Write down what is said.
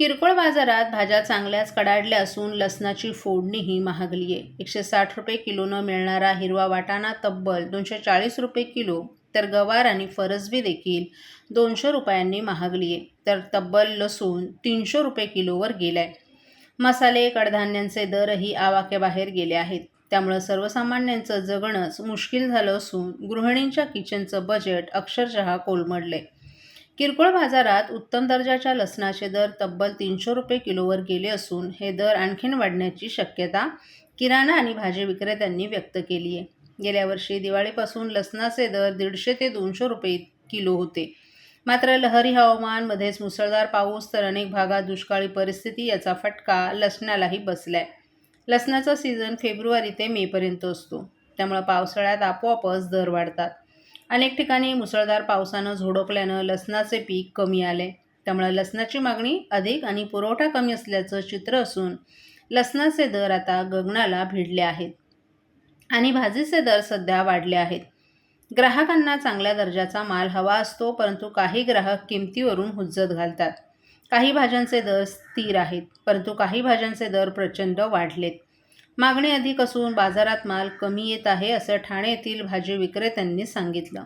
किरकोळ बाजारात भाज्या चांगल्याच कडाडल्या असून लसणाची फोडणीही महागली आहे. एकशे साठ रुपये किलोनं मिळणारा हिरवा वाटाणा तब्बल दोनशे चाळीस रुपये किलो तर गवार आणि फरसबी देखील दोनशे रुपयांनी महागली आहे. तर तब्बल लसूण तीनशे रुपये किलोवर गेलाय. मसाले कडधान्यांचे दरही आवाक्याबाहेर गेले आहेत. त्यामुळं सर्वसामान्यांचं जगणंच मुश्किल झालं असून गृहिणींच्या किचनचं बजेट अक्षरशः कोलमडले किरकोळ बाजारात उत्तम दर्जाच्या लसणाचे दर तब्बल तीनशे रुपये किलोवर गेले असून हे दर आणखीन वाढण्याची शक्यता किराणा आणि भाजी विक्रेत्यांनी व्यक्त केली आहे. गेल्या वर्षी दिवाळीपासून लसणाचे दर दीडशे ते दोनशे रुपये किलो होते. मात्र लहरी हवामान मध्येच मुसळधार पाऊस तर अनेक भागात दुष्काळी परिस्थिती याचा फटका लसणालाही बसलाय. लसणाचा सीझन फेब्रुवारी ते मेपर्यंत असतो. त्यामुळं पावसाळ्यात आपोआपच दर वाढतात. अनेक ठिकाणी मुसळधार पावसानं झोडपल्यानं लसणाचे पीक कमी आले. त्यामुळे लसणाची मागणी अधिक आणि पुरवठा कमी असल्याचं चित्र असून लसणाचे दर आता गगनाला भिडले आहेत आणि भाजीचे दर सध्या वाढले आहेत. ग्राहकांना चांगल्या दर्जाचा माल हवा असतो परंतु काही ग्राहक किमतीवरून हुज्जत घालतात. काही भाज्यांचे दर स्थिर आहेत परंतु काही भाज्यांचे दर प्रचंड वाढलेत. मागणी अधिक असून बाजारात माल कमी येत आहे असं ठाणे येथील भाजी विक्रेत्यांनी सांगितलं.